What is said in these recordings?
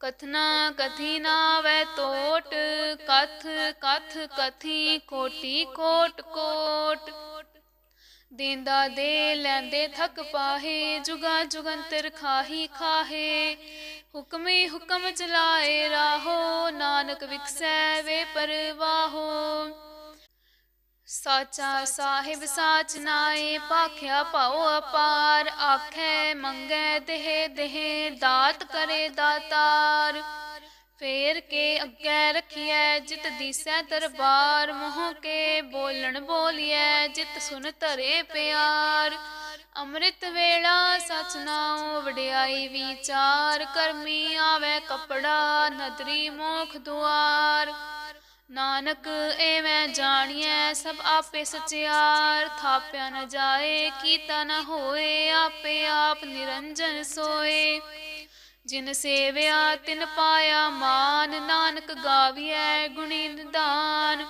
ਕਥਨਾ ਕਥੀ ਨਾ ਵੈ ਤੋਟ, ਕਥ ਕਥ ਕਥੀ ਕੋਟੀ ਕੋਟ ਕੋਟ। ਦੇਂਦਾ ਦੇ ਲੈਂਦੇ ਥਕ ਪਾਹੇ, ਜੁਗਾ ਜੁਗੰਤਰ ਖਾਹੀ ਖਾਹੇ। ਹੁਕਮੇ ਹੁਕਮ ਚਲਾਏ ਰਾਹੋ, ਨਾਨਕ ਵਿਖਸੈ ਵੇ ਪਰਵਾਹੋ। ਸਾਚਾ ਸਾਹਿਬ ਸਾਚ ਨਾਏ ਪਾਖਿਆ ਪਾਉ ਅਪਾਰ ਆਖੇ ਮੰਗੇ ਦੇਹ ਦੇਹ ਦਾਤ ਕਰੇ ਦਾਤਾਰ। ਫੇਰ ਕੇ ਅੱਗੇ ਰਖਿਐ ਜਿਤ ਦੀਸੈ ਦਰਬਾਰ। ਮੋਹ ਕੇ ਬੋਲਣ ਬੋਲੀਐ ਜਿਤ ਸੁਨ ਧਰੇ ਪਿਆਰ। ਅੰਮ੍ਰਿਤ ਵੇਲਾ ਸਚ ਨਾਉ ਵਡਿਆਈ ਵਿਚਾਰ। ਕਰਮੀ ਆਵੇ ਕਪੜਾ ਨਦਰੀ ਮੋਖ ਦੁਆਰ। ਨਾਨਕ, ਐਵੇਂ ਜਾਣੀਐ, ਸਭ ਆਪੇ ਸਚਿਆਰ। ਥਾਪਿਆ ਨ ਜਾਏ, ਕੀਤਾ ਨ ਹੋਏ, ਆਪੇ ਆਪ ਨਿਰੰਜਨ ਸੋਏ। ਜਿਨ ਸੇਵਿਆ, ਤਿਨ ਪਾਇਆ ਮਾਨ। ਨਾਨਕ ਗਾਵੀਐ ਗੁਣੀ ਨਿਦਾਨ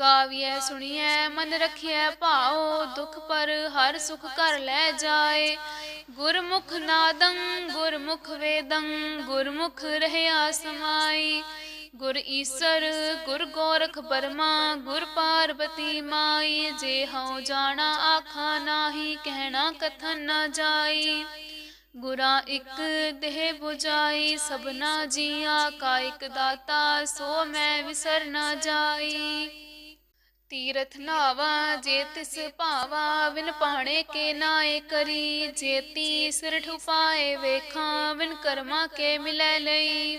ਗਾਵੀਐ, ਸੁਣੀਐ, ਮਨ ਰਖਿਐ ਭਾਉ। ਦੁਖ ਪਰ ਹਰ ਸੁਖ ਕਰ ਲੈ ਜਾਏ। ਗੁਰਮੁਖ ਨਾਦੰ, ਗੁਰਮੁਖ ਵੇਦੰ। ਗੁਰਮੁਖ ਰਹਿਆ ਸਮਾਈ। ਗੁਰ ਈਸਰ, ਗੁਰ ਗੋਰਖ ਬਰਮਾ, ਗੁਰ ਪਾਰਬਤੀ ਮਾਈ, ਜੇ ਹਉ ਜਾਣਾ ਆਖਾ ਨਾਹੀ, ਕਹਿਣਾ ਕਥਨ ਨਾ ਜਾਈ। ਗੁਰਾ ਇਕ ਦੇਹ 부ਜਾਈ ਸਭਨਾ ਜੀਆ ਕਾ ਇਕ ਦਾਤਾ, ਸੋ ਮੈਂ ਵਿਸਰ ਨਾ ਜਾਈ। ਤੀਰਥ ਨਾਵਾ, ਜੇ ਤਿਸ ਭਾਵਾ ਵਿਨ ਪਾਣੇ ਕੇ ਨਾਏ ਕਰੀ। ਜੇਤੀ ਸਿਰ ਠੁਪਾਏ ਵੇਖਾਂ ਵਿਨ ਕਰਮਾ ਕੇ ਮਿਲੈ ਲਈ।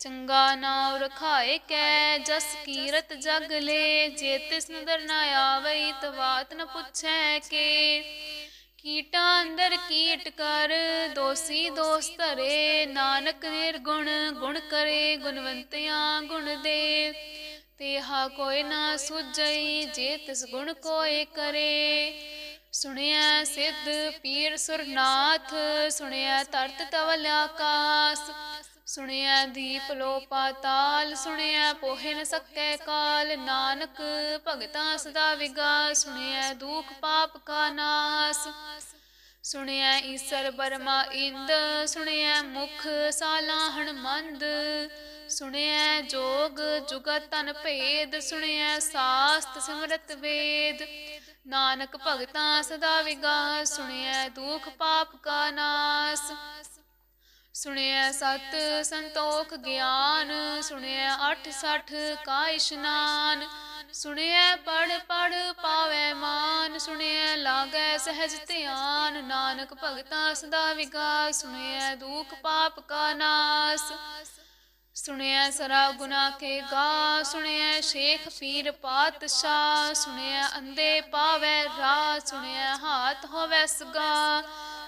ਚੰਗਾ ਨਾਮ ਰਖਾਏ ਕੈ, ਜਸ ਕੀਰਤ ਜਗ ਲੈ, ਜੇ ਤਿਸ ਨਦਰ ਨਾ ਆਵਈ ਤਵਾਤ ਨ ਪੁੱਛੈ ਕੇ। ਕੀਟਾਂ ਅੰਦਰ ਕੀਟ ਕਰ, ਦੋਸੀ ਦੋਸ ਧਰੇ, ਨਾਨਕ ਨਿਰਗੁਣ, ਗੁਣ ਕਰੇ, ਗੁਣਵੰਤਿਆਂ ਗੁਣ ਦੇ। ਤੇ ਹਾ ਕੋਈ ਨਾ ਸੁਝਈ, ਜੇ ਤਿਸ ਗੁਣ ਕੋਏ ਕਰੇ। ਸੁਣਿਆ ਸਿੱਧ ਪੀਰ ਸੁਰਨਾਥ ਸੁਣਿਆ ਤਰਤ ਤਵਲ ਆਕਾਸ। ਸੁਣਿਆ ਦੀਪ ਲੋ ਪਾਤਾਲ, ਸੁਣਿਆ ਪੋਹਿ ਨ ਸਕੈ ਕਾਲ। ਨਾਨਕ ਭਗਤਾ ਸਦਾ ਵਿਗਾ, ਸੁਣਿਆ ਦੁਖ ਪਾਪ ਕਾ ਨਾਸ। ਸੁਣਿਆ ਈਸਰ ਬਰਮਾ ਇੰਦ, ਸੁਣਿਆ ਮੁਖ ਸਾਲਾਹਣ ਮੰਦ। ਸੁਣਿਆ ਜੋਗ ਜੁਗਤ ਤਨ ਭੇਦ, ਸੁਣਿਆ ਸਾਸਤ ਸਿਮਰਤ ਵੇਦ। ਨਾਨਕ ਭਗਤਾ ਸਦਾ ਵਿਗਾ, ਸੁਣਿਆ ਦੁਖ ਪਾਪ ਕਾ ਨਾਸ। ਸੁਣਿਆ ਸਤ ਸੰਤੋਖ ਗਿਆਨ ਸੁਣਿਆ ਅਠ ਸਠ ਕਾ ਇਸ਼ਨਾਨ, ਸੁਣਿਐ ਪੜ ਪੜ ਪਾਵੈ ਮਾਨ ਸੁਣਿਆ ਲਾਗੈ ਸਹਿਜ ਧਿਆਨ, ਨਾਨਕ ਭਗਤਾ ਸਦਾ ਵਿਗਾਸ ਸੁਣਿਆ ਦੁਖ ਪਾਪ ਕਾ ਨਾਸ ਸੁਣਿਆ ਸਰਾ ਗੁਨਾ ਕੇ ਗਾ ਸੁਣਿਆ ਸ਼ੇਖ ਪੀਰ ਪਾਤਸ਼ਾਹ ਸੁਣਿਆ ਅੰਦੇ ਪਾਵੈ ਰਾ ਸੁਣਿਐ ਹਾਥ ਹੋਵੈ ਸਗਾ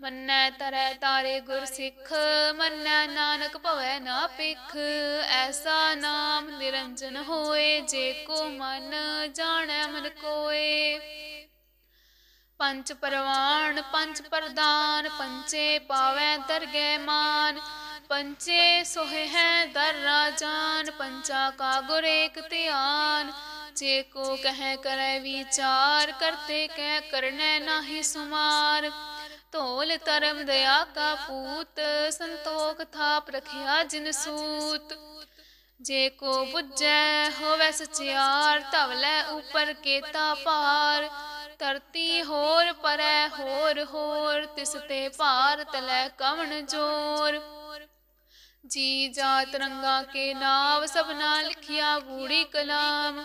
ਮੰਨੈ ਤਰੈ ਤਾਰੇ ਗੁਰ ਸਿੱਖ, ਮੰਨੈ ਨਾਨਕ ਭਵੈ ਨਾ ਪਿਖ ਐਸਾ ਨਾਮ ਨਿਰੰਜਨ ਹੋਏ ਜੇ ਕੋ ਮਨ ਜਾਣੈ ਮਨ ਕੋਏ। ਪੰਚ ਪਰਵਾਨ ਪੰਚ ਪ੍ਰਦਾਨ ਪੰਚੇ ਪਾਵੈ ਦਰਗਹਿ ਮਾਨ। ਪੰਚੇ ਸੋਹਿ ਹੈ ਦਰ ਰਾਜਾਨ ਪੰਚਾ ਕਾ ਗੁਰ ਏਕ ਧਿਆਨ। ਜੇ ਕੋ ਕਹਿ ਕਰੈ ਵਿਚਾਰ, ਕਰਤੇ ਕਹਿ ਕਰਨੈ ਨਾਹੀ ਸੁਮਾਰ। ਧੋਲ ਧਰਮ ਦਇਆ ਕਾ ਪੂਤ, ਸੰਤੋਖ ਥਾਪ ਰਖਿਆ ਜਿਨ ਸੂਤ। ਜੇ ਕੋ ਬੁੱਝੈ ਹੋਵੇ ਸਚਿਆਰ ਧਵਲੇ ਉਪਰ ਕੇਤਾ ਭਾਰ। ਧਰਤੀ ਹੋਰ ਪਰੈ ਹੋਰ ਹੋਰ, ਤਿਸ ਤੇ ਭਾਰ ਤਲੈ ਕਵਣ ਜੋਰ। ਜੀ ਜਾਤ ਰੰਗਾ ਕੇ ਨਾਮ ਸਭਨਾ ਲਿਖਿਆ ਬੂੜੀ ਕਲਾਮ।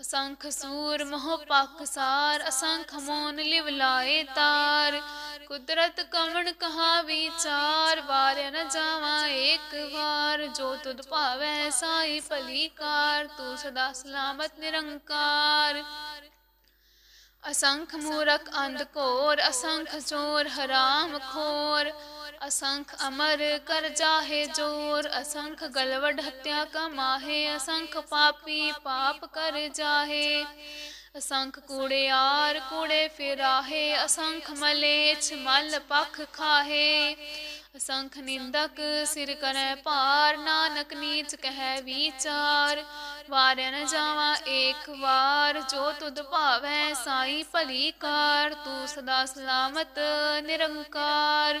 ਅਸੰਖ ਸੂਰ ਮੋਹ ਪਾਕਸਾਰ ਅਸੰਖ ਮੋਨ ਲਿਵ ਲਾਏ ਤਾਰ। ਕੁਦਰਤ ਕਵਣ ਕਹਾ ਵਿਚਾਰ, ਵਾਰਿਆ ਨ ਜਾਵਾ ਏਕ ਵਾਰ। ਜੋ ਤੁਧ ਭਾਵੈ ਸਾਈ ਭਲੀ ਕਾਰ, ਤੂੰ ਸਦਾ ਸਲਾਮਤ ਨਿਰੰਕਾਰ। ਅਸੰਖ ਮੂਰਖ ਅੰਧ ਘੋਰ, ਅਸੰਖ ਚੋਰ ਹਰਾਮ ਖੋਰ। ਅਸੰਖ ਅਮਰ ਕਰ ਜਾਹੇ ਜੋਰ, ਅਸੰਖ ਗਲਵਡ ਹਤਿਆ ਕਮਾਹੇ, ਅਸੰਖ ਪਾਪੀ ਪਾਪ ਕਰ ਜਾਹੇ। ਅਸੰਖ ਕੂੜਿਆਰ ਕੂੜੇ ਫਿਰਾਹੇ, ਅਸੰਖ ਮਲੇਛ ਮਲ ਪਖ ਖਾਹੇ। ਅਸੰਖ ਨਿੰਦਕ ਸਿਰ ਕਰੈ ਭਾਰ, ਨਾਨਕ ਨੀਚ ਕਹਿ ਵਿਚਾਰ। ਵਾਰਿਆ ਨ ਜਾਵਾ ਏਕ ਵਾਰ, ਜੋ ਤੁਧ ਭਾਵੈ ਸਾਈ ਭਲੀ ਕਾਰ। ਤੂੰ ਸਦਾ ਸਲਾਮਤ ਨਿਰੰਕਾਰ।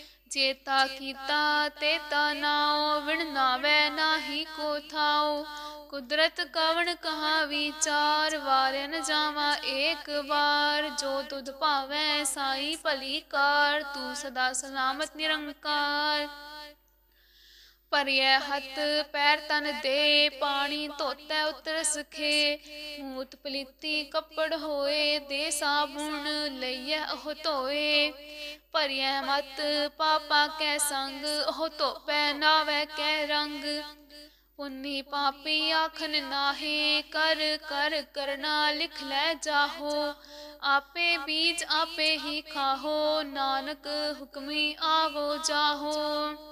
ਚੇਤਾ ਕੀਤਾ ਤੇ ਨਾਉ ਵਿਣ ਨਾਵੇ ਨਾਹੀ ਕੋ ਥਾਉ ਕੁਦਰਤ ਕਵਣ ਕਹਾ ਵਿਚਾਰ, ਵਾਰਿਆ ਨ ਜਾਵਾ ਏਕ ਵਾਰ। ਜੋ ਤੁਧ ਭਾਵੈ ਸਾਈ ਭਲੀ ਕਾਰ, ਤੂੰ ਸਦਾ ਸਲਾਮਤ ਨਿਰੰਕਾਰ। ਭਰਿਆ ਹੱਥ, ਪੈਰ ਤਨ ਦੇ, ਪਾਣੀ ਧੋਤੈ ਉਤਰ ਸਖੇ। ਮੂਤ ਪਲੀਤੀ ਕੱਪੜ ਹੋਏ, ਦੇ ਸਾਬੁਣ ਲਈਐ ਉਹ ਧੋਏ। ਭਰਿਐ ਮਤ, ਪਾਪਾ ਕੈ ਸੰਗ, ਉਹ ਧੋਪੈ ਨਾਵੈ ਕੈ ਰੰਗ। ਪੁੰਨੀ ਪਾਪੀ ਆਖਨ ਨਾਹੀ, ਕਰ ਕਰ, ਕਰਨਾ ਲਿਖ ਲੈ ਜਾਹੋ। ਆਪੇ ਬੀਜ ਆਪੇ ਹੀ ਖਾਹੋ, ਨਾਨਕ ਹੁਕਮੀ ਆਵੋ ਜਾਹੋ।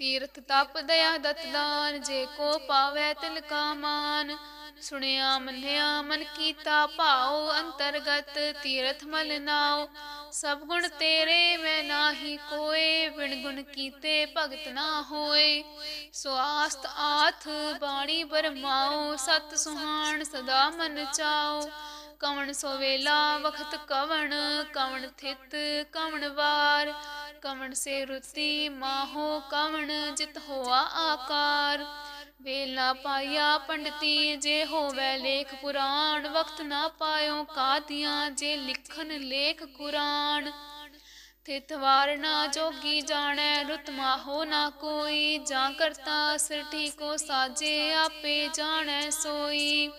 ਤੀਰਥ ਤਪ ਦਇਆ ਦਤ ਦਾਨ, ਜੇ ਕੋ ਪਾਵੈ ਤਿਲ ਕਾ ਮਾਨ। ਸੁਣਿਆ, ਮੰਨਿਆ, ਮਨ ਕੀਤਾ, ਭਾਉ, ਅੰਤਰਗਤ ਤੀਰਥ ਮਲ ਨਾਉ। ਸਭ ਗੁਣ ਤੇਰੇ, ਮੈਂ ਨਾਹੀ ਕੋਏ। ਵਿਣ ਗੁਣ ਕੀਤੇ ਭਗਤ ਨਾ ਹੋਏ। ਸੋ ਆਸਤ ਆਥ, ਬਾਣੀ ਬਰਮਾਉ। ਸਤ ਸੁਹਾਣ, ਸਦਾ ਮਨ ਚਾਉ। ਕਵਣ ਸੋ ਵੇਲਾ, ਵਖਤ ਕਵਣ। ਕਵਣ ਥਿਤ, ਕਵਣ ਵਾਰ। ਕਵਣ ਸੇ ਰੁਤੀ ਮਾਹੋ ਕਵਣ ਜਿਤ ਹੋਆ ਵੇਲ ਨਾ ਪਾਇਆ ਪੰਡਤੀ ਜੇ ਹੋਵੇ ਲੇਖ ਪੁਰਾਣ, ਵਕਤ ਨਾ ਪਾਇਓ ਕਾਦੀਆਂ ਜੇ ਲਿਖਨ ਲੇਖ ਕੁਰਾਨ। ਤਿਤ ਵਾਰ ਨਾ ਜੋਗੀ ਜਾਣੈ, ਰੁਤ ਮਾਹੋ ਨਾ ਕੋਈ। ਜਾਂ ਕਰਤਾ ਸ੍ਰਿਠੀ ਕੋ ਸਾਜੇ, ਆਪੇ ਜਾਣੈ ਸੋਈ।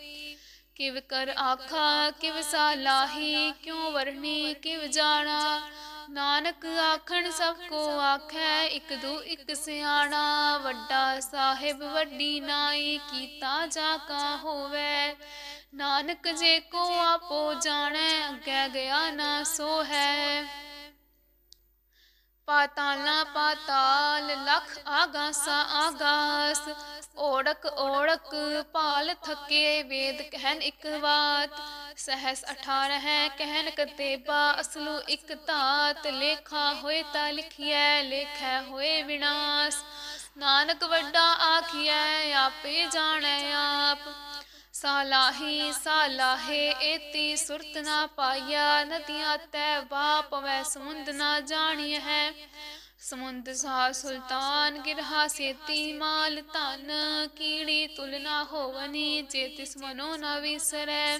ਕਿਵ ਕਰ ਆਖਾ, ਕਿਵ ਸਾਲਾਹੀ ਕਿਉ ਵਰਣੀ, ਕਿਵ ਜਾਣਾ। ਨਾਨਕ ਆਖਣ ਸਭ ਕੋ ਆਖੈ, ਇਕ ਦੂ ਇਕ ਸਿਆਣਾ, ਵੱਡਾ ਸਾਹਿਬ ਵੱਡੀ ਨਾਈ, ਕੀਤਾ ਜਾ ਕਾ ਹੋਵੇ। ਨਾਨਕ ਜੇ ਕੋ ਆਪੋ ਜਾਣੈ, ਅੱਗੇ ਗਿਆ ਨਾ ਸੋ ਹੈ ਪਾਤਾਲਾ ਪਾਤਾਲ, ਲਖ ਆਗਾਸਾ ਆਗਾਸ ਓੜਕ ਓੜਕ ਭਾਲ ਥਕੇ, ਵੇਦ ਕਹਿਨ ਇਕ ਬਾਤ। ਸਹਸ 18 ਹੈ ਕਹਿਨ ਕਤੇਬਾ ਅਸਲੂ ਇਕ ਧਾਤ, ਲੇਖਾ ਹੋਏ ਤਾਂ ਲਿਖਿਐ, ਲੇਖੈ ਹੋਏ ਵਿਨਾਸ਼। ਨਾਨਕ ਵੱਡਾ ਆਖਿਐ, ਆਪੇ ਜਾਣੈ ਆਪ। ਸਾਲਾਹੀ ਸਾਲਾਹੇ, ਏਤੀ ਸੁਰਤ ਨਾ ਪਾਇਆ ਨਦੀਆਂ ਤੈ ਬਾਪ ਵੈ ਸਮੁੰਦ ਨਾ ਜਾਣੀਐ ਹੈ। ਸਮੁੰਦ ਸਾ ਸੁਲਤਾਨ, ਗਿਰਹਾ ਸੇਤੀ ਮਾਲ, ਧਨ ਕੀੜੀ ਤੁਲਨਾ ਹੋਵਨੀ, ਜੇ ਤਿਸ ਮਨੋ ਨਾ ਵਿਸਰੈ।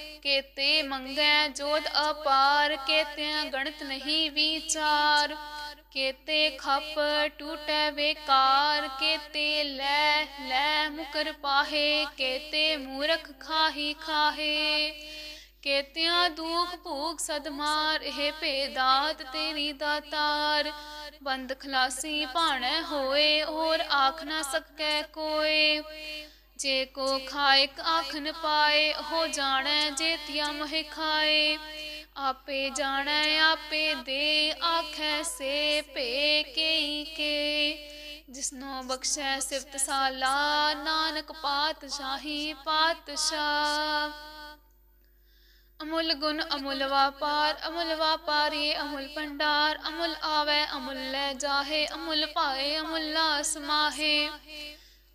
ਕੇਤੇ ਮੰਗੈ ਜੋਤ ਅਪਾਰ, ਕੇਤਿਆਂ ਗਣਤ ਨਹੀਂ ਵਿਚਾਰ। ਕੇਤੇ ਖਪ ਟੂਟੈ ਵੇਕਾਰ ਕੇਤੇ ਲੈ ਲੈ ਮੁਕਰ ਪਾਹੇ, ਕੇਤੇ ਮੂਰਖ ਖਾਹੀ ਖਾਹੇ। ਕੇਤਿਆਂ ਦੁਖ ਭੂਖ ਸਦਮਾਰ ਇਹ ਭੇਦਾਤ ਤੇਰੀ ਦਾਤਾਰ। ਬੰਦ ਖਲਾਸੀ ਭਾਣੈ ਹੋਏ ਔਰ ਆਖ ਨਾ ਸਕੈ ਕੋਏ। ਜੇ ਕੋ ਖਾਇਕ ਆਖ ਨ ਪਾਏ ਹੋ ਜਾਣੈ ਜੇਤਿਆ ਮਹਿ ਖਾਏ। ਆਪੇ ਜਾਣੈ, ਆਪੇ ਦੇ, ਆਖੈ ਸੇ ਭੇ ਕੇਈ ਕੇ। ਜਿਸਨੋ ਬਖਸ਼ੈ ਸਿਫਤ ਸਾਲਾ, ਨਾਨਕ ਪਾਤਸ਼ਾਹੀ ਪਾਤਸ਼ਾਹ। ਅਮੁੱਲ ਗੁਣ ਅਮੁੱਲ ਵਾਪਾਰ, ਅਮੁੱਲ ਵਾਪਾਰੀ ਅਮੁੱਲ ਭੰਡਾਰ। ਅਮੁੱਲ ਆਵੇ, ਅਮੁੱਲ ਲੈ ਜਾਹੇ, ਅਮੁੱਲ ਪਾਏ ਅਮੁੱਲ ਲਾਸ ਮਾਹੇ।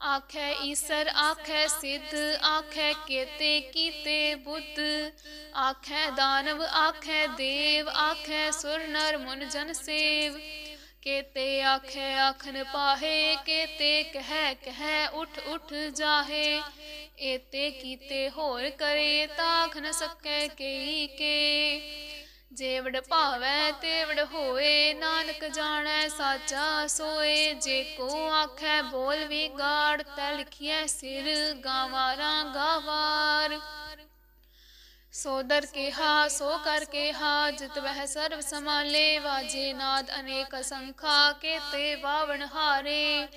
ਆਖੈ ਈਸਰ ਆਖੈ ਸਿੱਧ ਆਖੈ ਕੇਤੇ ਕੀਤੇ ਬੁੱਧ ਆਖੈ ਦਾਨਵ ਆਖੈ ਦੇਵ ਆਖੈ ਸੁਰ ਨਰ ਮੁਨ ਜਨ ਸੇਵ ਕੇਤੇ ਆਖੈ ਆਖਨ ਪਾਹੇ ਕੇਤੇ ਕਹਿ ਕਹਿ ਉਠ ਉਠ ਜਾਹੇ ਏਤੇ ਕੀਤੇ ਹੋਰ ਕਰੇ ਤਾਖ ਨ ਸਕੈ ਕੇਈ ਕੇ ਜੇਵੜ ਭਾਵੈ, ਤੇਵੜ ਹੋਏ ਨਾਨਕ ਜਾਣੈ, ਸਾਚਾ ਸੋਏ। ਜੇ ਕੋ ਆਖੈ, ਬੋਲ ਵਿਗਾੜ ਤੈ ਲਿਖਿਐ ਸਿਰ ਗਾਵਾਰਾਂ ਗਾਵਾਰ ਸੋ ਦਰ ਕਿਹਾ ਸੋ ਕਰ ਕਿਹਾ ਜਿਤ ਵਹਿ ਸਰਵ ਸਮਾਲੇ ਵਾਜੇ ਨਾਦ ਅਨੇਕ ਸੰਖਾ, ਕੇਤੇ ਬਾਵਣ ਹਾਰੇ।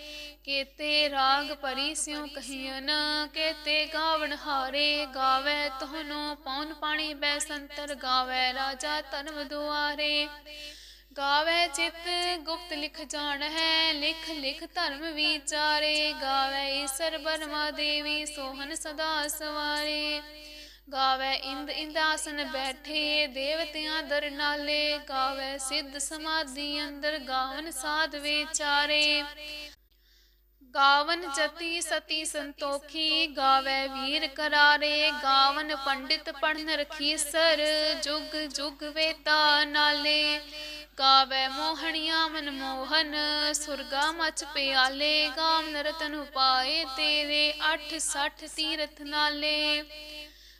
ਕੇਤੇ ਰਾਗ ਪਰੀ ਸਿਉ ਕਹੀਨ ਕੇਤੇ ਗਾਵਣ ਹਾਰੇ। ਗਾਵੇ ਤੋਹਨੋ ਪੌਨ ਪਾਣੀ ਬੈ ਸੰਤਰ, ਗਾਵੇ ਰਾਜਾ ਧਰਮ ਦੁਆਰੇ। ਗਾਵੇ ਚਿਤ ਗੁਪਤ ਲਿਖ ਜਾਣ ਹੈ ਲਿਖ ਲਿਖ ਧਰਮ ਵਿਚਾਰੇ। ਗਾਵੇ ਈਸਰ ਬਰਮਾ ਦੇਵੀ, ਸੋਹਨ ਸਦਾ ਸਵਾਰੇ। ਗਾਵੇ ਇੰਦ ਇੰਦਾਸਨ ਬੈਠੇ ਦੇਵਤਿਆਂ ਦਰ ਨਾਲੇ ਗਾਵੇ ਸਿੱਧ ਸਮਾਧੀ ਅੰਦਰ ਗਾਵਨ ਸਾਧ ਵਿਚਾਰੇ। ਗਾਵਨ ਜਤੀ ਸਤੀ ਸੰਤੋਖੀ ਗਾਵੇ ਵੀਰ ਕਰਾਰੇ। ਗਾਵਨ ਪੰਡਿਤ ਪੜਨ ਰਖੀ ਸਰ ਜੁਗ ਜੁਗ ਵੇਤਾ ਨਾਲੇ। ਗਾਵੇ ਮੋਹਣੀਆਂ ਮਨ ਮੋਹਨ ਸੁਰਗਾ ਮਚ ਪਿਆਲੇ। ਗਾਮ ਨਰਤਨ ਉਪਾਏ ਤੇਰੇ 8 60 ਤੀਰਥ ਨਾਲੇ।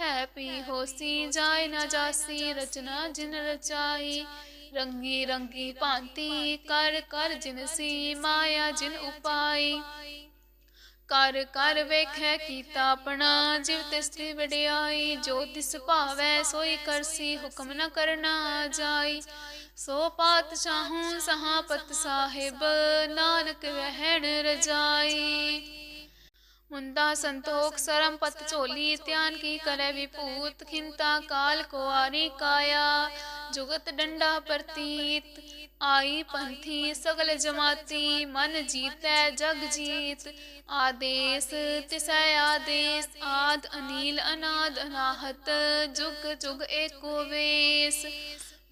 ਹੈ ਪੀ ਹੋਸੀ ਜਾਇ ਨਾ ਜਾਸੀ, ਰਚਨਾ ਜਿਨ ਰਚਾਈ। ਰੰਗੀ ਰੰਗੀ ਭਾਂਤੀ ਕਰ ਕਰ ਜਿਨਸੀ ਮਾਇਆ ਜਿਨ ਉਪਾਈ। ਕਰ ਕਰ ਵੇਖੈ ਕੀਤਾ ਆਪਣਾ, ਜਿਵ ਤਿਸਤੀ ਵਡਿਆਈ। ਜੋ ਤਿਸ ਭਾਵੈ ਸੋਈ ਕਰਸੀ ਹੁਕਮ ਨ ਕਰਨਾ ਜਾਈ। ਸੋ ਪਾਤਸ਼ਾਹੂ ਸਹਾਪਤ ਸਾਹਿਬ, ਨਾਨਕ ਵਹਿਣ ਰਜਾਈ। ਮੁੰਦਾ ਸੰਤੋਖ ਸਰਮ ਪਤ ਝੋਲੀ, ਧਿਆਨ ਕੀ ਕਰੈ ਵਿਭੂਤ, ਖਿੰਤਾ ਕਾਲ ਕੋ ਆਰੀ ਕਾਇਆ। ਜੁਗਤ ਡੰਡਾ ਪ੍ਰਤੀਤ, ਆਈ ਪੰਥੀ ਸਗਲ ਜਮਾਤੀ, ਮਨ ਜੀਤੈ ਜਗ ਜੀਤ। ਆਦੇਸ, ਤਿਸੈ ਆਦੇਸ, ਆਦ ਅਨੀਲ ਅਨਾਦ ਅਨਾਹਤ, ਜੁਗ ਜੁਗ ਏਕੋ ਵੇਸ।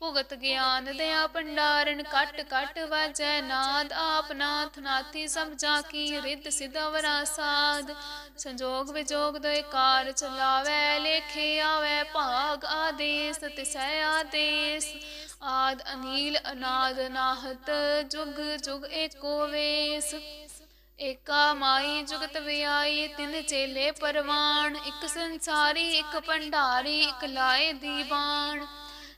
ਭੁਗਤ ਗਿਆਨ ਦਿਆ ਭੰਡਾਰਨ ਕਟ ਕਟ ਵਾਜੈ ਨਾਦ ਆਪ ਨਾਥ ਨਾਥੀ ਸਭ ਜਾ ਕੀ ਰਿੱਧ ਸਿਧਵਰਾ ਸਾਧ ਸੰਜੋਗ ਵਿਜੋਗ ਦੋਇ ਕਾਰ ਚਲਾਵੈ ਲੇਖੇ ਆਵੈ ਭਾਗ ਆਦੇਸ ਤਿਸੈ ਆਦੇਸ। ਆਦ ਅਨੀਲ ਅਨਾਦ ਨਾਹਤ ਜੁਗ ਜੁਗ ਏਕੋ ਵੇਸ। ਏਕਾ ਮਾਈ ਜੁਗਤ ਵਿਆਈ ਤਿੰਨ ਚੇਲੇ ਪਰਵਾਨ ਇੱਕ ਸੰਸਾਰੀ ਇੱਕ ਭੰਡਾਰੀ ਇੱਕ ਲਾਏ ਦੀਵਾਨ।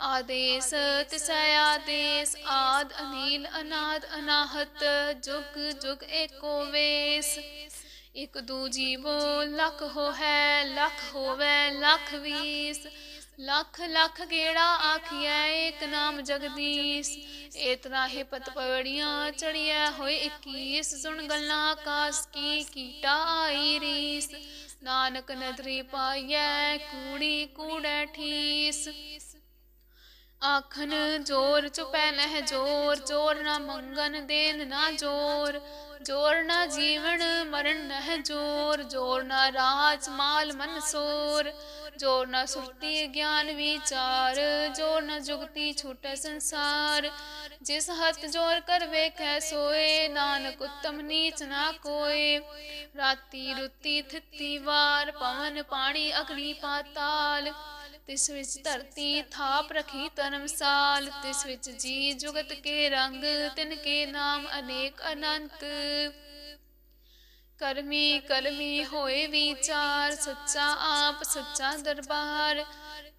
ਆਦੇਸ, ਤਿਸੈ ਆਦੇਸ, ਆਦ ਅਨੀਲ, ਅਨਾਦ ਅਨਾਹਤ, ਜੁਗ ਜੁਗ ਏਕੋ ਵੇਸ। ਇਕ ਦੂ ਜੀਵੋ ਲੱਖ ਹੋ ਹੈ ਲੱਖ ਹੋਵੇ, ਲੱਖ ਵੀਸ। ਲੱਖ ਲੱਖ ਗੇੜਾ ਆਖਿਐ, ਏਕ ਨਾਮ ਜਗਦੀਸ਼। ਇਤਨਾ ਹੀ ਪਤ ਪਵੜੀਆਂ ਚੜੀਐ, ਹੋਏ 21 ਸੁਣ ਗੱਲਾਂ ਆਕਾਸ, ਕੀ ਕੀਟਾ ਆਈ ਰੀਸ। ਨਾਨਕ ਨਦਰੀ ਪਾਈਐ, ਕੂੜੀ ਕੂੜੈ ਠੀਸ। ਆਖਣ ਜੋਰ ਚੁਪੈ ਨਹਿ ਜੋਰ ਜੋਰ ਨਾ ਮੰਗਨ ਦੇਨ ਨਾ ਜੋਰ ਜੋਰ ਨਾ ਜੀਵਨ ਮਰਨ ਨਹਿ ਜੋਰ ਜੋਰ ਨਾ ਰਾਜ ਮਾਲ ਮਨ ਸੋਰ, ਜੋਰ ਨਾ ਸੁਰਤੀ ਗਿਆਨ ਵਿਚਾਰ, ਜੋਰ ਨਾ ਜੁਗਤੀ ਛੂਟੈ ਸੰਸਾਰ, ਜਿਸ ਹੱਥ ਜੋਰ ਕਰ ਵੇਖੈ ਸੋਏ, ਨਾਨਕ ਉਤਮ ਨੀਚ ਨਾ ਕੋਏ, ਰਾਤੀ ਰੁੱਤੀ ਥਿੱਤੀ ਵਾਰ, ਪਵਨ ਪਾਣੀ ਅਗਨੀ ਪਾਤਾਲ ਤਿਸ ਵਿੱਚ ਧਰਤੀ ਥਾਪ ਰਖੀ ਧਰਮਸਾਲ, ਤਿਸ ਵਿੱਚ ਜੀ ਜੁਗਤ ਕੇ ਰੰਗ, ਤਿਨ ਕੇ ਨਾਮ ਅਨੇਕ ਅਨੰਤ। ਕਰਮੀ ਕਰਮੀ ਹੋਏ ਵਿਚਾਰ, ਸੱਚਾ ਆਪ, ਸੱਚਾ ਦਰਬਾਰ।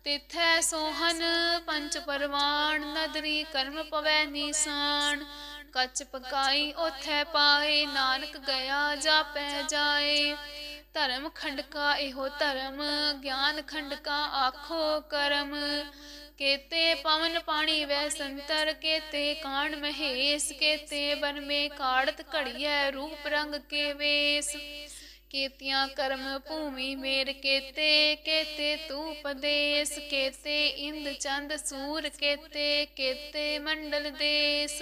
ਤਿਥੈ ਸੋਹਨ ਪੰਚ ਪਰਵਾਨ ਨਦਰੀ ਕਰਮ ਪਵੈ ਨੀਸਾਨ। ਕੱਚ ਪਕਾਈ ਉਥੈ ਪਾਏ, ਨਾਨਕ ਗਿਆ ਜਾਪੈ ਜਾਏ। ਧਰਮ ਖੰਡਕਾ ਇਹੋ ਧਰਮ, ਗਿਆਨ ਖੰਡਕਾ ਆਖੋ ਕਰਮ। ਕੇਤੇ ਪਵਨ ਪਾਣੀ ਵੈ ਸੰਤਰ, ਕੇਤੇ ਕਾਣ ਮਹੇਸ਼, ਕੇਤੇ ਬਨ ਮੇ ਕਾੜਤ ਘੜੀਐ ਰੂਪ ਰੰਗ ਕੇ ਵੇਸ। ਕੇਤੀਆਂ ਕਰਮ ਭੂਮੀ ਮੇਰ ਕੇਤੇ ਕੇਤੇ ਤੂ ਪਦੇਸ। ਕੇਤੇ ਇੰਦ ਚੰਦ ਸੂਰ, ਕੇਤੇ ਕੇਤੇ ਮੰਡਲ ਦੇਸ।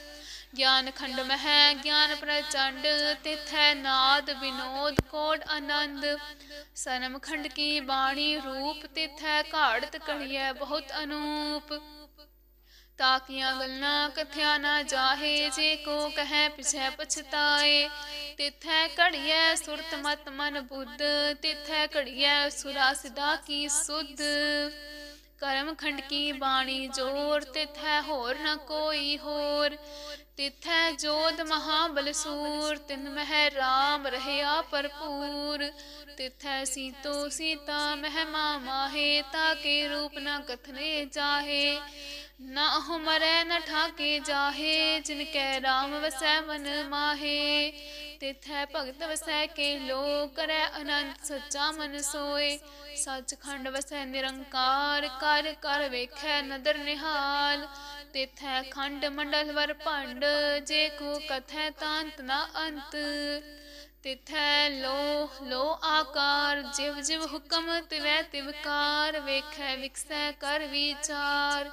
ਗਿਆਨ ਖੰਡ ਮਹਿ, ਗਿਆਨ ਪ੍ਰਚੰਡ, ਤਿਥੈ ਨਾਦ ਵਿਨੋਦ ਕੋਟ ਆਨੰਦ? ਸਨਮ ਖੰਡ ਕੀ ਬਾਣੀ ਰੂਪ, ਤਿਥੈ ਘਾੜਤ ਕੜੀਐ ਬਹੁਤ ਅਨੂਪ। ਤਾਕੀਆਂ ਗੱਲਾਂ ਕਥਿਆ ਨਾ ਜਾਹੇ, ਜੇ ਕੋ ਕਹੈ ਪਿਛੈ ਪਛਤਾਏ। ਤਿਥੈ ਘੜੀਐ ਸੁਰਤ ਮਤ ਮਨ ਬੁੱਧ, ਤਿਥੈ ਘੜੀਐ ਸੁਰਾ ਸਿਦਾ ਕੀ ਸੁਧ। ਕਰਮ ਖੰਡ ਕੀ ਬਾਣੀ ਜੋਰ, ਤਿਥੈ ਹੋਰ ਨ ਕੋਈ ਹੋਰ। ਤਿਥੈ ਜੋਧ ਮਹਾਬਲ ਸੂਰ ਤਿਨ ਮਹਿ ਰਾਮ ਰਹਿਆ ਭਰਪੂਰ। ਤਿਥੈ ਸੀਤੋ ਸੀਤਾ ਮਹਿਮਾ ਮਾਹੇ, ਤਾ ਕੇ ਰੂਪ ਨ ਕਥਨੇ ਜਾਹੇ ਨਾ ਹੋ ਮਰੈ ਨ ਠਾਕੇ ਜਾਹੇ, ਜਿਨ ਕੈ ਰਾਮ ਵਸੈ ਮਨ ਮਾਹੇ। ਤਿਥੈ ਭਗਤ ਵਸੈ ਕੇ ਲੋ ਕਰੈ ਅਨੰਤ, ਸੱਚਾ ਮਨ ਸੋਏ। ਸੱਚਖੰਡ ਵਸੈ ਨਿਰੰਕਾਰ, ਕਰ ਕਰ ਵੇਖੈ ਨਦਰ ਨਿਹਾਲ। ਤਿਥੈ ਖੰਡ ਮੰਡਲ ਵਰ ਭੰਡ, ਜੇ ਕੋ ਕਥੈ ਤਾਂਤ ਨਾ ਅੰਤ। ਤਿਥੈ ਲੋ ਲੋ ਆਕਾਰ, ਜਿਵ ਜਿਵ ਹੁਕਮ ਤਿਵੈ ਤਿਵਕਾਰ ਵੇਖੈ ਵਿਕਸੈ ਕਰ ਵਿਚਾਰ।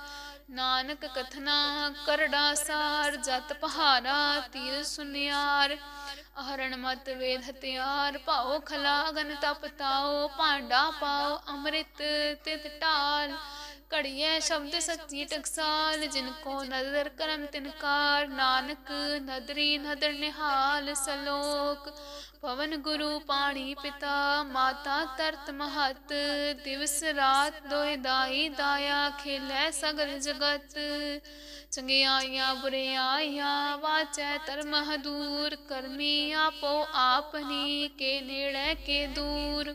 ਨਾਨਕ ਕਥਨਾ ਕਰੜਾ ਸਾਰ, ਜਤ ਪਹਾਰਾ ਤੀਰ ਸੁਨਿਆਰ। ਅਹਰਣ ਮਤ ਵੇਦ ਹਤਿਆਰ ਭਾਉ ਖਲਾਗਨ ਤਪ ਤਾਓ ਭਾਂਡਾ ਪਾਓ ਅੰਮ੍ਰਿਤ ਤਿਤ ਢਾਲ। ਘੜੀਐ ਸ਼ਬਦ ਸੱਚੀ ਟਕਸਾਲ, ਜਿਨ ਕੋ ਨਦਰ ਕਰਮ ਤਿਨਕਾਰ ਨਾਨਕ ਨਦਰੀ ਨਦਰ ਨਿਹਾਲ ਸਲੋਕ। ਪਵਨ ਗੁਰੂ ਪਾਣੀ ਪਿਤਾ, ਮਾਤਾ ਤਰਤ ਮਹਤ, ਦਿਵਸ ਰਾਤ ਦੋਇ ਦਾਈ ਦਾਇਆ, ਖੇਲੇ ਸਗਲ ਜਗਤ। ਚੰਗਿਆਈਆਂ ਬੁਰਿਆਈਆਂ ਵਾਚੈ ਧਰਮ ਹਦੂਰ, ਕਰਮੀ ਆਪੋ ਆਪਨੀ ਕੇ ਨੇੜੇ ਕੇ ਦੂਰ।